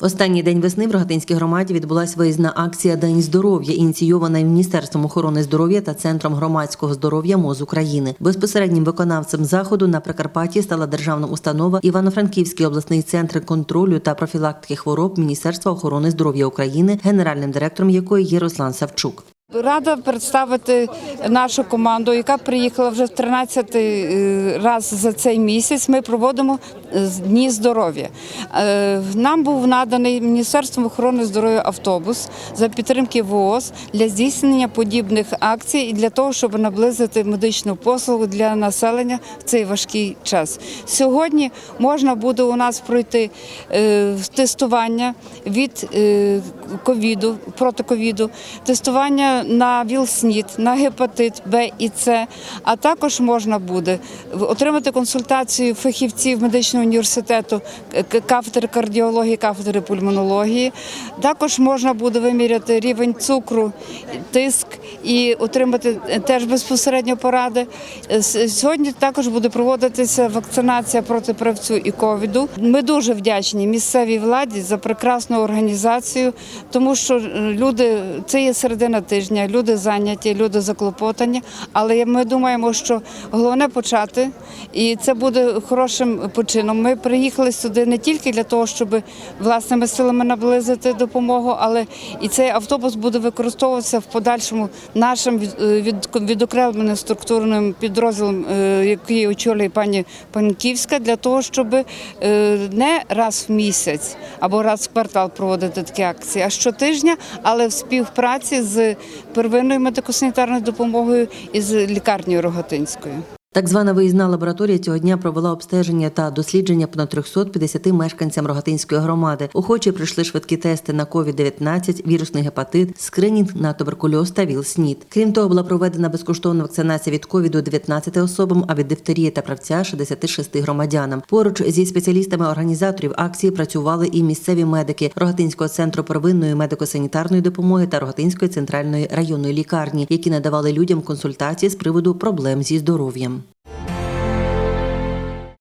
В Останній день весни в Рогатинській громаді відбулася виїзна акція День здоров'я, ініційована Міністерством охорони здоров'я та Центром громадського здоров'я МОЗ України. Безпосереднім виконавцем заходу на Прикарпатті стала державна установа Івано-Франківський обласний центр контролю та профілактики хвороб Міністерства охорони здоров'я України, генеральним директором якої є Руслан Савчук. Рада представити нашу команду, яка приїхала вже в 13 раз за цей місяць. Ми проводимо е, дні здоров'я. Е, Нам був наданий Міністерством охорони здоров'я автобус за підтримки ВООЗ для здійснення подібних акцій і для того, щоб наблизити медичну послугу для населення в цей важкий час. Сьогодні можна буде у нас пройти е, тестування від е, ковіду проти ковіду, тестування на ВІЛ-СНІД, на гепатит Б і С, а також можна буде отримати консультацію фахівців медичного університету кафедри кардіології, кафедри пульмонології. Також можна буде виміряти рівень цукру, тиск і отримати теж безпосередньо поради. Сьогодні також буде проводитися вакцинація проти правцю і ковіду. Ми дуже вдячні місцевій владі за прекрасну організацію, тому що е, люди це є середина тижня, люди зайняті, люди заклопотані. Але ми думаємо, що головне почати, і це буде хорошим почином. Ми приїхали сюди не тільки для того, щоб власними силами наблизити допомогу, але і цей автобус буде використовуватися в подальшому нашим е, відокремленим структурним підрозділом, е, який очолює пані Панківська, для того, щоб е, не раз в місяць або раз в квартал проводити такі акції, а щотижня, але в співпраці з первинною медико-санітарною допомогою і з лікарнею Рогатинською. Так звана виїзна лабораторія цього дня провела обстеження та дослідження понад 350 мешканцям Рогатинської громади. Охочі прийшли швидкі тести на COVID-19, вірусний гепатит, скринінг на туберкульоз та ВІЛ-СНІД. Крім того, була проведена безкоштовна вакцинація від ковіду 19 особам, а від дифтерії та правця 66 громадянам. Поруч зі спеціалістами організаторів акції працювали і місцеві медики Рогатинського центру первинної медико-санітарної допомоги та Рогатинської центральної районної лікарні, які надавали людям консультації з приводу проблем зі здоров'ям.